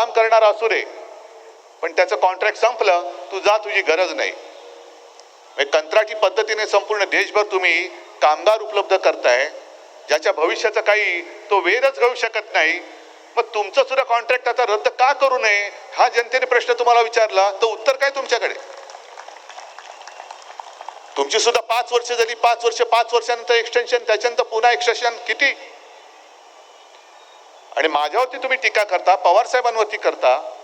काम करणारा असू रे पण त्याचं कॉन्ट्रॅक्ट संपलं तू जा तुझी गरज नाही. म्हणजे कंत्राटी पद्धतीने संपूर्ण देशभर तुम्ही कामगार उपलब्ध करताय ज्याच्या भविष्याचा काही तो वेधच घेऊ शकत नाही मग तुमचं सुद्धा कॉन्ट्रॅक्ट आता रद्द का करू नये हा जनतेने प्रश्न तुम्हाला विचारला तर उत्तर काय तुमच्याकडे? तुमची सुद्धा पाच वर्ष झाली पाच वर्ष पाच वर्षानंतर एक्सटेन्शन त्याच्यानंतर पुन्हा एक्सटेन्शन किती? आणि माझ्यावरती तुम्ही टीका करता पवार साहेबांवरती करता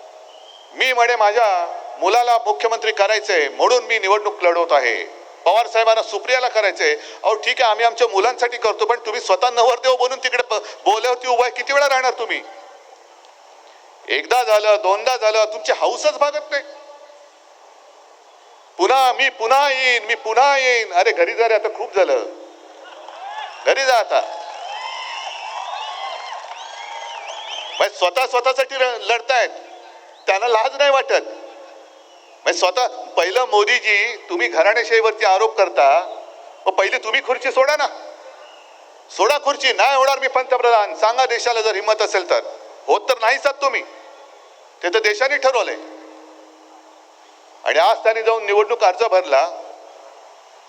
मी म्हणे माझ्या मुलाला मुख्यमंत्री करायचंय म्हणून मी निवडणूक लढवत आहे. पवार साहेबांना सुप्रियाला करायचंय अहो ठीक आहे आम्ही आमच्या मुलांसाठी करतो पण तुम्ही स्वतः नवरदेव बोलून तिकडे ब- बोल्यावरती उभा किती वेळा राहणार तुम्ही? एकदा झालं दोनदा झालं तुमची हाऊसच भागत नाही. पुन्हा मी पुन्हा येईन मी पुन्हा येईन. अरे घरी जा रे आता खूप झालं. घरी जा आता. म्हणजे स्वतः स्वतःसाठी लढतायत. त्यांना लाज नाही वाटत. म्हणजे स्वतः पहिलं मोदीजी तुम्ही घराणेशाहीवरती आरोप करता मग पहिली तुम्ही खुर्ची सोडा ना. सोडा खुर्ची नाही होणार मी पंतप्रधान. सांगा देशाला जर हिंमत असेल तर. होत तर नाहीच सात तुम्ही. ते तर देशाने ठरवलंय. आणि आज त्यांनी जाऊन निवडणूक अर्ज भरला.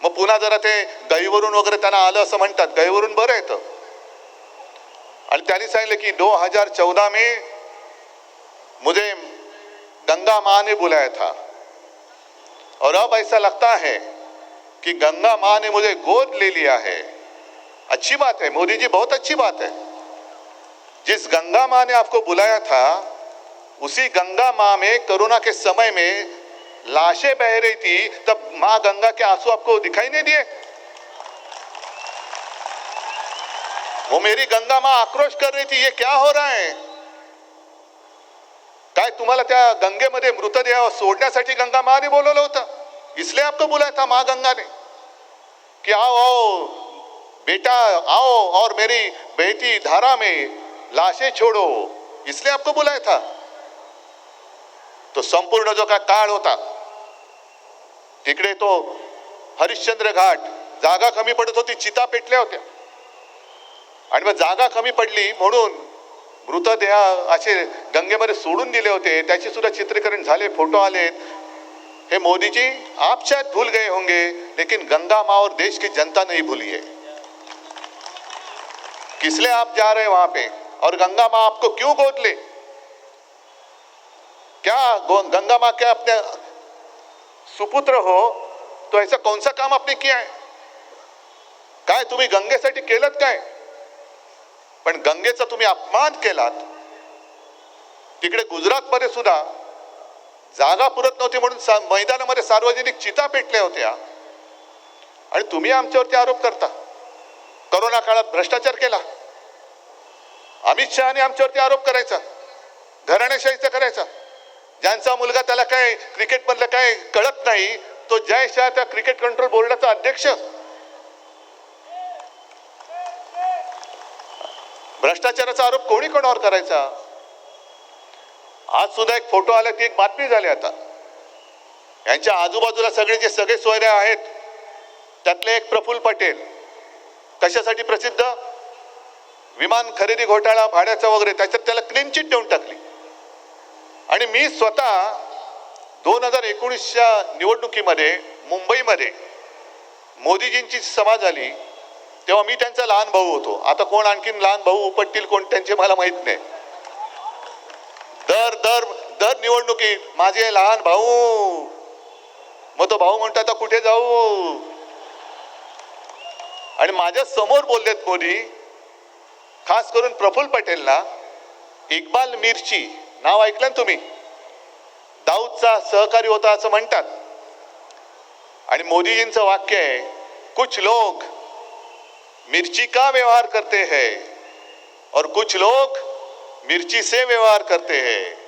मग पुन्हा जरा ते गईवरून वगैरे त्यांना आलं असं म्हणतात. गईवरून बरं येतं आणि त्यांनी सांगितलं की दो हज़ार चौदह में मुझे गंगा माँ ने बुलाया था। और अब ऐसा लगता है कि गंगा माँ ने मुझे गोद ले लिया है। अच्छी बात है, मोदी जी, बहुत अच्छी बात है। जिस गंगा माँ ने आपको बुलाया था, उसी गंगा माँ में कोरोना के समय में लाशें बह रही थी, तब माँ गंगा के आँसू आपको दिखाई नहीं दिए? वो मेरी गंगा माँ आक्रोश कर रही थी ये क्या हो रहा है? काय तुम्हाला त्या गंगेमध्ये मृतदेह सोडण्यासाठी गंगा माने बोलवलं होतं? इसलिए आपको बुलाया था माँ गंगा ने कि आओ आओ बेटा आओ और मेरी बेटी धारा में लाशें छोड़ो. इसलिए आपको बुलाया था. तो संपूर्ण जो का काळ होता तिकडे तो हरिश्चंद्र घाट जागा कमी पडत होती चिता पेटल्या होत्या. आणि मग जागा कमी पडली म्हणून मृतदेह असे गंगेमध्ये सोडून दिले होते. त्याचे सुद्धा चित्रीकरण झाले फोटो आलेत. हे मोदी जी आप शायद भूल गए होंगे लेकिन गंगा माँ और देश की जनता नहीं भूली है किस लिए आप जा रहे हैं वहां पे? और गंगा माँ आपको क्यों गोद ले? क्या गंगा माँ क्या अपने सुपुत्र हो? तो ऐसा कौन सा काम आपने किया है? काय तुम्ही गंगेसाठी केलं काय? पण गंगेचा तुम्ही अपमान केलात. तिकडे गुजरातमध्ये सुद्धा जागा पुरत नव्हती म्हणून सा- मैदानामध्ये सार्वजनिक चिता पेटल्या होत्या. आणि तुम्ही आमच्यावरती आरोप करता. करोना काळात भ्रष्टाचार केला. अमित शहाने आमच्यावरती आरोप करायचा. घराणेशाहीचा करायचा. ज्यांचा मुलगा त्याला काय क्रिकेटमधलं काय कळत नाही तो जय शहा त्या क्रिकेट कंट्रोल बोर्डाचा अध्यक्ष. भ्रष्टाचाराचा आरोप कोणी कोणावर करायचा? आज सुद्धा एक फोटो आला ती एक बातमी झाली आता. यांच्या आजूबाजूला सगळे जे सगळे सोयऱ्या आहेत त्यातले एक प्रफुल्ल पटेल कशासाठी प्रसिद्ध विमान खरेदी घोटाळा भाड्याचा वगैरे त्याच्यात त्याला क्लीन चिट देऊन टाकली. आणि मी स्वतः दोन हजार एकोणीसच्या निवडणुकीमध्ये मुंबईमध्ये मोदीजींची सभा झाली. तेव्हा मी त्यांचा लहान भाऊ होतो. आता कोण आणखीन लहान भाऊ उपटतील कोण त्यांचे मला माहीत नाही. दर दर दर निवडणुकीत माझे लहान भाऊ. मग तो भाऊ म्हणतो आता कुठे जाऊ? आणि माझ्यासमोर बोललेत मोदी खास करून प्रफुल्ल पटेलला इक्बाल मिरची. नाव ऐकलं ना तुम्ही? दाऊदचा सहकारी होता असं म्हणतात. आणि मोदीजींचं वाक्य आहे कुछ लोक मिर्ची का व्यवहार करते हैं? और कुछ लोग मिरची से व्यवहार करते हैं।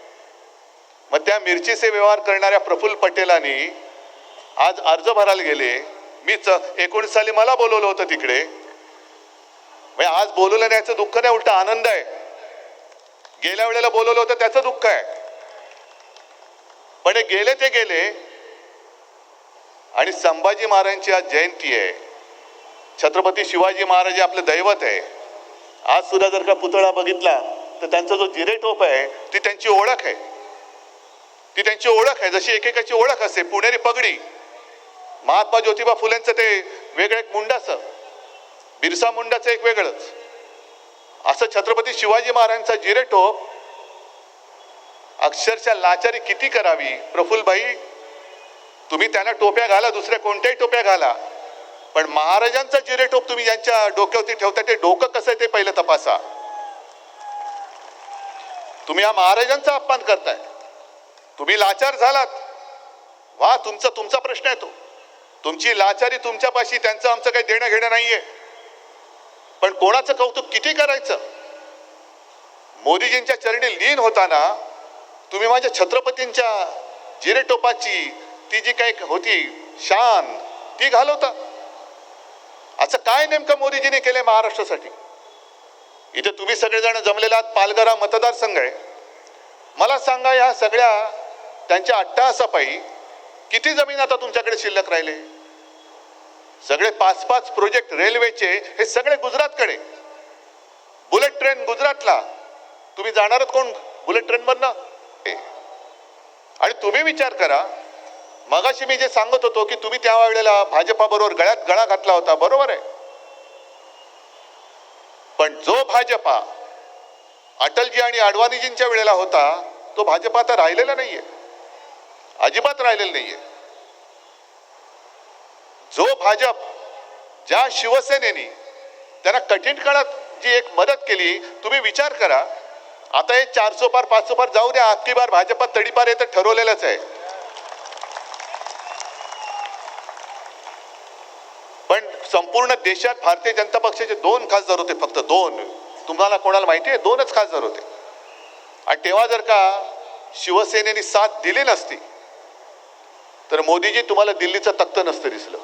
मग त्या मिरचीचे व्यवहार करणाऱ्या प्रफुल्ल पटेलांनी आज अर्ज भरायला गेले. मीच एकोणीस साली मला बोलवलं होतं तिकडे. म्हणजे आज बोलवलं नाही याचं दुःख नाही उलट आनंद आहे. गेल्या वेळेला बोलवलं होतं त्याचं दुःख आहे. पण हे गेले ते गेले. आणि संभाजी महाराजांची आज जयंती आहे. छत्रपती शिवाजी महाराज हे आपलं दैवत आहे. आज सुद्धा जर का पुतळा बघितला तर त्यांचा जो जिरेटोप आहे ती त्यांची ओळख आहे. ती त्यांची ओळख आहे. जशी एकेकाची ओळख असते पुणेरी पगडी. महात्मा ज्योतिबा फुलेंचं ते वेगळं एक मुंडाचं बिरसा मुंडाचं एक वेगळंच. असं छत्रपती शिवाजी महाराजांचा जिरेटोप अक्षरशः लाचारी किती करावी? प्रफुल्लभाई तुम्ही त्यांना टोप्या घाला दुसऱ्या कोणत्याही टोप्या घाला. पण महाराजांचा जिरेटोप तुम्ही ज्यांच्या डोक्यावरती ठेवता ते डोकं कसं आहे ते पहिलं तपासा. तुम्ही या महाराजांचा अपमान करताय. तुम्ही लाचार झालात. वा तुमचा तुमचा प्रश्न आहे तो. तुमची लाचारी तुमच्यापाशी त्यांचं आमचं काही देणं घेणं नाहीये. पण कोणाचं कौतुक किती करायचं? मोदीजींच्या चरणी लीन होताना तुम्ही माझ्या छत्रपतींच्या जिरेटोपाची ती जी काही होती शान ती घालवता. असं काय नेमकं मोदीजीने केलंय महाराष्ट्रासाठी? इथे तुम्ही सगळेजण जमलेला आहात पालघरा मतदारसंघ आहे. मला सांगा या सगळ्या त्यांच्या अट्टाहासापायी किती जमीन आता तुमच्याकडे शिल्लक राहिले? सगळे पाच पाच प्रोजेक्ट रेल्वेचे हे सगळे गुजरातकडे. बुलेट ट्रेन गुजरातला. तुम्ही जाणार कोण बुलेट ट्रेन मधनं आणि तुम्ही विचार करा मगाशी मी जे सांगत होतो की तुम्ही त्या वेळेला भाजपा बरोबर गळ्यात गळा घातला होता बरोबर आहे. पण जो भाजपा अटलजी आणि अडवाणीजींच्या वेळेला होता तो भाजपा आता राहिलेला नाहीये. अजिबात राहिलेला नाहीये. जो भाजप ज्या शिवसेनेनी त्यांना कठीण काळात जी एक मदत केली तुम्ही विचार करा. आता हे चारसो पार पाचसो पार जाऊ द्या अख्खी बार भाजपात तडीपार येतं ठरवलेलंच आहे पण संपूर्ण देशात भारतीय जनता पक्षाचे दोन खासदार होते फक्त दोन. तुम्हाला कोणाला माहिती आहे? दोनच खासदार होते. आणि तेव्हा जर का शिवसेनेने साथ दिली नसती तर मोदीजी तुम्हाला दिल्लीचं तख्त नसतं दिसलं.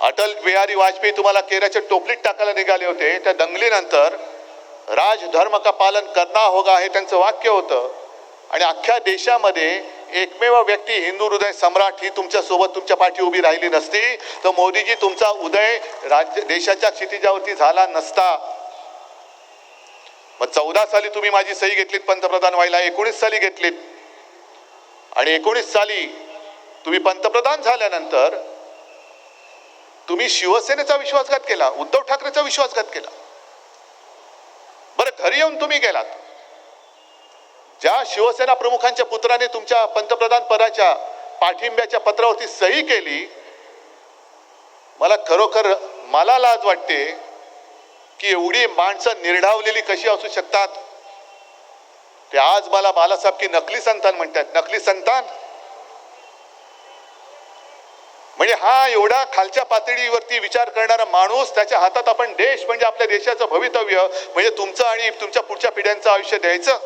अटल बिहारी वाजपेयी तुम्हाला केऱ्याच्या टोपलीत टाकायला निघाले होते. त्या दंगलीनंतर राजधर्म का पालन करना होगा हे त्यांचं वाक्य होतं. आणि अख्ख्या देशामध्ये एकमेव व्यक्ती हिंदू हृदय सम्राट ही तुमच्यासोबत तुमच्या पाठी उभी राहिली नसती. तर मोदीजी तुमचा उदय राज्य देशाच्या क्षितिजावरती झाला नसता. मग चौदा साली तुम्ही माझी सही घेतलीत पंतप्रधान व्हायला. एकोणीस साली घेतलीत. आणि एकोणीस साली तुम्ही पंतप्रधान झाल्यानंतर तुम्ही शिवसेनेचा विश्वासघात केला उद्धव ठाकरेचा विश्वासघात केला. बरं घरी येऊन तुम्ही गेलात. ज्या शिवसेना प्रमुखांच्या पुत्राने तुमच्या पंतप्रधान पदाच्या पाठिंब्याच्या पत्रावरती सही केली मला खरोखर मला लाज वाटते की एवढी माणसं निर्ढावलेली कशी असू शकतात? ते आज मला बालासाहेब की नकली संतान म्हणतात. नकली संतान? म्हणजे हा एवढा खालच्या पातळीवरती विचार करणारा माणूस त्याच्या हातात आपण देश म्हणजे आपल्या देशाचं भवितव्य म्हणजे तुमचं आणि तुमच्या पुढच्या पिढ्यांचं आयुष्य द्यायचं?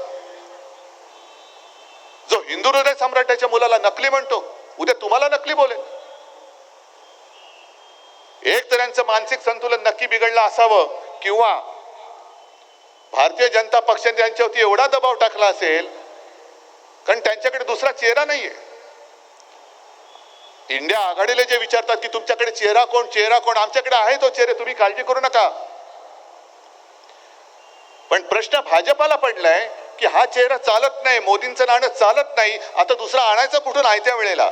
जो हिंदू हृदय सम्राटाच्या मुलाला नकली म्हणतो उद्या तुम्हाला नकली बोलेल एक तर यांचं मानसिक संतुलन नक्की बिघडलं असावं किंवा भारतीय जनता पक्षाने त्यांच्यावरती एवढा दबाव टाकला असेल कारण त्यांच्याकडे दुसरा चेहरा नाहीये. इंडिया आघाडीला जे विचारतात की तुमच्याकडे चेहरा कोण चेहरा कोण आमच्याकडे आहे तो चेहरे तुम्ही काळजी करू नका. पण प्रश्न भाजपाला पडलाय की हा चेहरा चालत नाही मोदींचं नाणं चालत नाही आता दुसरा आणायचं कुठून आहे त्या वेळेला?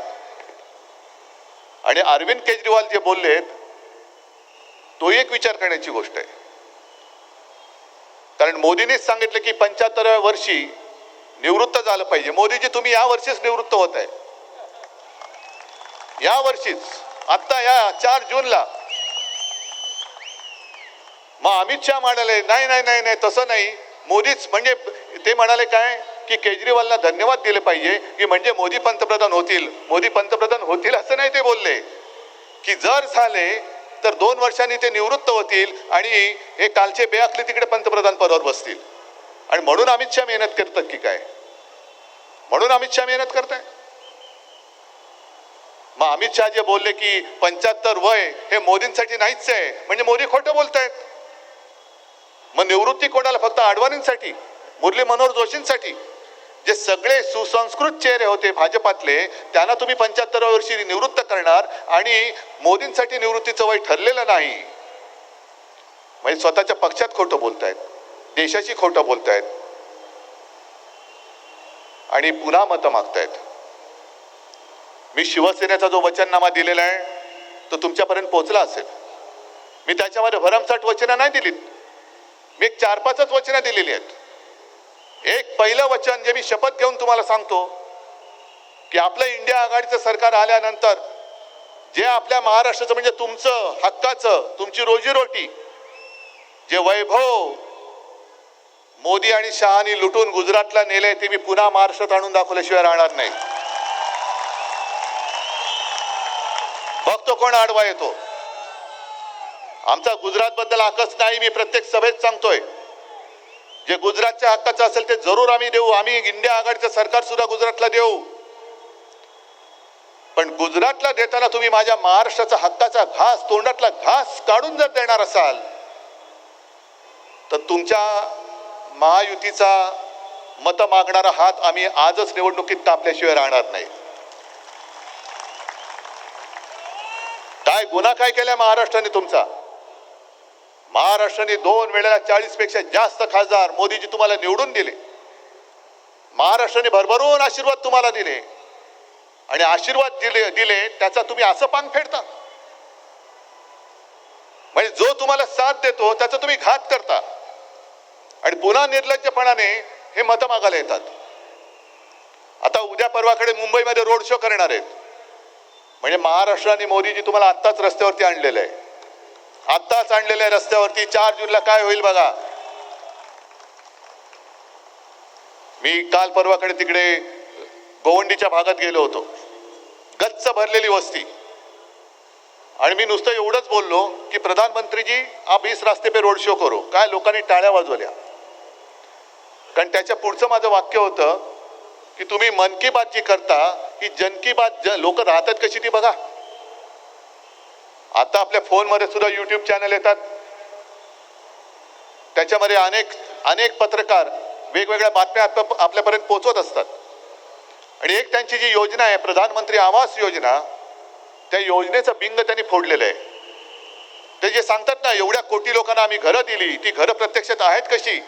आणि अरविंद केजरीवाल जे बोललेत तो एक विचार करण्याची गोष्ट आहे. कारण मोदींनीच सांगितलं की पंच्याहत्तराव्या वर्षी निवृत्त झालं पाहिजे. मोदीजी तुम्ही या वर्षीच निवृत्त होत आहे. या वर्षीच. आत्ता या चार जूनला. मग अमित शहा म्हणाले नाही नाही नाही नाही तसं नाही. मोदीच म्हणजे ते म्हणाले काय? की केजरीवालला धन्यवाद दिले पाहिजे की म्हणजे मोदी पंतप्रधान होतील. मोदी पंतप्रधान होतील असं नाही ते बोलले. की जर झाले तर दोन वर्षांनी ते निवृत्त होतील आणि हे कालचे बेअकले तिकडे पंतप्रधान पदावर बसतील. आणि म्हणून अमित शहा मेहनत करतात की काय? म्हणून अमित शहा मेहनत करताय? मग अमित शहा जे बोलले की पंच्याहत्तर वय हे मोदींसाठी नाहीच आहे म्हणजे मोदी खोटं बोलतायत. मग निवृत्ती कोणाला? फक्त आडवाणींसाठी? मुरली मनोहर जोशींसाठी जे सगळे सुसंस्कृत चेहरे होते भाजपातले त्यांना तुम्ही पंच्याहत्तराव्या वर्षी निवृत्त करणार आणि मोदींसाठी निवृत्तीचं वय ठरलेलं नाही. म्हणजे स्वतःच्या पक्षात खोटं बोलतायत देशाची खोटं बोलतायत आणि पुन्हा मतं मागतायत. मी शिवसेनेचा जो वचननामा दिलेला आहे तो तुमच्यापर्यंत पोहोचला असेल. मी त्याच्यामध्ये भरमसाठ वचनं नाही दिलीत. मी एक चार पाचच वचनं दिलेली आहेत. एक पहिलं वचन जे मी शपथ घेऊन तुम्हाला सांगतो की आपलं इंडिया आघाडीचं सरकार आल्यानंतर जे आपल्या महाराष्ट्राचं म्हणजे तुमचं हक्काचं तुमची रोजीरोटी जे वैभव मोदी आणि शहानी लुटून गुजरातला नेले ते मी पुन्हा महाराष्ट्रात आणून दाखवल्याशिवाय राहणार नाही. बघतो कोण आडवा येतो. आमचा गुजरात बद्दल आकच नाही मी प्रत्येक सभेत सांगतोय. जे गुजरातच्या हक्काचं असेल ते जरूर आम्ही देऊ. आम्ही इंडिया आघाडीचं सरकार सुद्धा गुजरातला देऊ. पण गुजरातला देताना तुम्ही माझ्या महाराष्ट्राचा हक्काचा घास तोंडातला घास काढून जर देणार असाल तर तुमच्या महायुतीचा मत मागणारा हात आम्ही आजच निवडणुकीत तापल्याशिवाय राहणार नाही. काय गुन्हा काय केला महाराष्ट्राने तुमचा? महाराष्ट्राने दोन वेळेला चाळीसपेक्षा जास्त खासदार मोदीजी तुम्हाला निवडून दिले. महाराष्ट्राने भरभरून आशीर्वाद तुम्हाला दिले. आणि आशीर्वाद दिले दिले त्याचा तुम्ही असं पांग फेडता. म्हणजे जो तुम्हाला साथ देतो त्याचा तुम्ही घात करता. आणि पुन्हा निर्लज्जपणाने हे मतं मागायला येतात. आता उद्या परवाकडे मुंबईमध्ये रोड शो करणार आहेत. म्हणजे महाराष्ट्र आणि मोदीजी तुम्हाला आत्ताच रस्त्यावरती आणलेलं आहे. आत्ताच आणलेल्या रस्त्यावरती चार जूनला काय होईल बघा. मी काल परवाकडे तिकडे गोवंडीच्या भागात गेलो होतो. गच्च भरलेली वस्ती. आणि मी नुसतं एवढंच बोललो की प्रधानमंत्रीजी आप इस रास्ते पे रोड शो करो. काय लोकांनी टाळ्या वाजवल्या. कारण त्याच्या पुढचं माझं वाक्य होतं की तुम्ही मन की बात जी करता ही जन की बात लोक राहतात कशी ती बघा. आता आपल्या फोनमध्ये सुद्धा युट्यूब चॅनल येतात. त्याच्यामध्ये अनेक अनेक पत्रकार वेगवेगळ्या बातम्या आप- आपल्यापर्यंत पोहोचवत असतात. आणि एक त्यांची जी योजना आहे प्रधानमंत्री आवास योजना त्या योजनेचं बिंग त्यांनी फोडलेलं आहे. ते जे सांगतात ना एवढ्या कोटी लोकांना आम्ही घरं दिली ती घरं प्रत्यक्षात आहेत कशी?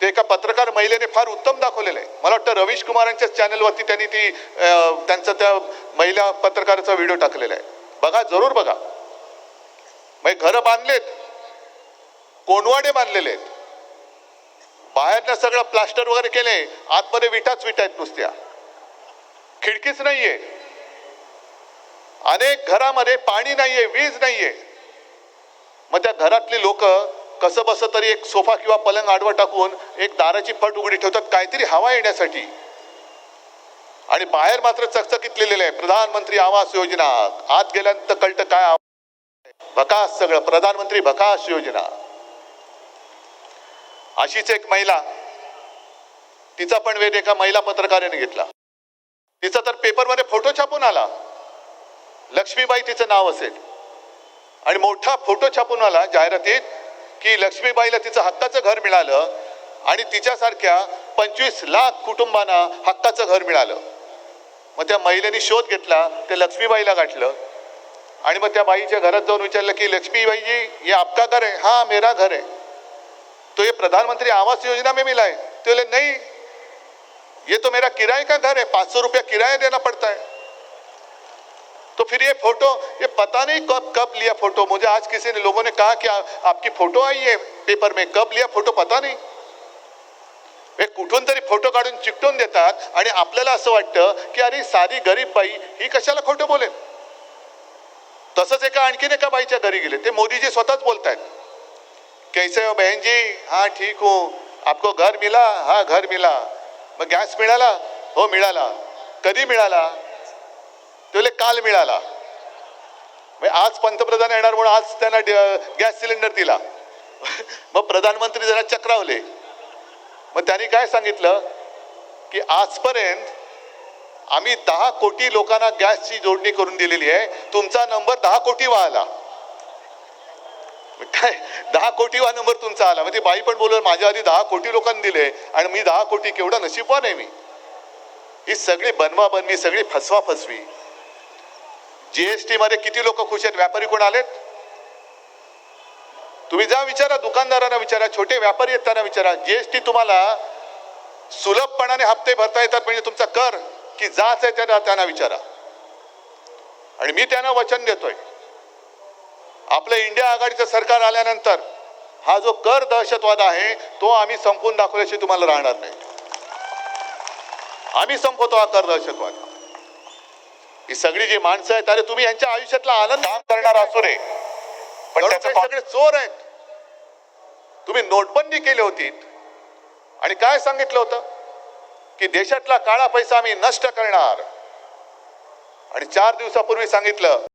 ते एका पत्रकार महिलेने फार उत्तम दाखवलेलं आहे. मला वाटतं रवीश कुमारांच्याच चॅनलवरती त्यांनी ती त्यांचं त्या महिला पत्रकाराचा व्हिडिओ टाकलेला आहे. बघा जरूर बघा. मग घरं बांधलेत कोणवाडे बांधलेले आहेत. बाहेरनं सगळं प्लास्टर वगैरे केले आतमध्ये विटाच विटा आहेत नुसत्या. खिडकीच नाहीये. अनेक घरामध्ये पाणी नाहीये वीज नाहीये. मग त्या घरातली लोक कसं बस तरी एक सोफा किंवा पलंग आडवं टाकून एक दाराची फट उघडी ठेवतात काहीतरी हवा येण्यासाठी. आणि बाहेर मात्र चकचकीत लिहिलेलं आहे प्रधानमंत्री आवास योजना. आत गेल्यानंतर कळतं काय आवाज भकास सगळं प्रधानमंत्री भकास योजना. अशीच एक महिला तिचा पण वेध एका महिला पत्रकाराने घेतला. तिचा तर पेपरमध्ये फोटो छापून आला. लक्ष्मीबाई तिचं नाव असेल. आणि मोठा फोटो छापून आला जाहिरातीत की लक्ष्मीबाईला तिचं हक्काचं घर मिळालं आणि तिच्यासारख्या पंचवीस लाख कुटुंबांना हक्काचं घर मिळालं. मग त्या महिलेने शोध घेतला ते लक्ष्मीबाईला गाठलं. आणि मग त्या बाईच्या घरात जाऊन विचारलं की लक्ष्मीबाई जी ये आपका घर है हाँ मेरा घर है तो ये प्रधानमंत्री आवास योजना में मिला है? तो बोले नहीं ये तो मेरा किराए का घर है पाँच सौ रुपया किराया देना पड़ता है. तो फिर ये फोटो ये पता नहीं कब कब लिया फोटो मुझे आज किसी ने लोगों ने कहा कि आ, आपकी फोटो आई है पेपर में कब लिया फोटो पता नहीं। हे कुठून तरी फोटो काढून चिकटून देतात आणि आपल्याला असं वाटतं की अरे साधी गरीब बाई ही कशाला खोटं बोलेल? तसंच एका आणखीन एका बाईच्या घरी गेले. ते मोदीजी स्वतःच बोलतायत. कैसे हो बहन जी? ठीक हो. आपको घर मिला? हा घर मिला. मग गॅस मिळाला? हो मिळाला. कधी मिळाला? तुले काल मिळाला. मग आज पंतप्रधान येणार म्हणून आज त्यांना गॅस सिलेंडर दिला. मग प्रधानमंत्री जरा चक्रावले. मग त्यांनी काय सांगितलं? की आजपर्यंत आम्ही दहा कोटी लोकांना गॅसची जोडणी करून दिलेली आहे. तुमचा नंबर दहा कोटी आला. काय? दहा कोटीवा नंबर तुमचा आला. म्हणजे बाई पण बोलून माझ्या आधी दहा कोटी लोकांनी दिले आणि मी दहा कोटी केवढा नशीबवान आहे मी. ही सगळी बनवा बनवी सगळी फसवा फसवी जीएसटी मध्ये किती लोक खुश आहेत? व्यापारी कोण आलेत? तुम्ही जा विचारा दुकानदारांना विचारा छोटे व्यापारी आहेत त्यांना विचारा. जीएसटी तुम्हाला सुलभपणाने हप्ते भरता येतात म्हणजे तुमचा कर की जाच आहे त्यांना त्यांना विचारा. आणि मी त्यांना वचन देतोय. आपलं इंडिया आघाडीचं सरकार आल्यानंतर हा जो कर दहशतवाद आहे तो आम्ही संपवून दाखवल्याशिवाय तुम्हाला राहणार नाही. आम्ही संपवतो हा कर दहशतवाद. ही सगळी जी माणसं आहेत अरे तुम्ही यांच्या आयुष्यातला आनंद काम करणार असू रे पण सगळे चोर आहेत. तुम्ही नोटबंदी केली होती. आणि काय सांगितलं होतं? की देशातला काळा पैसा आम्ही नष्ट करणार. आणि चार दिवसापूर्वी सांगितलं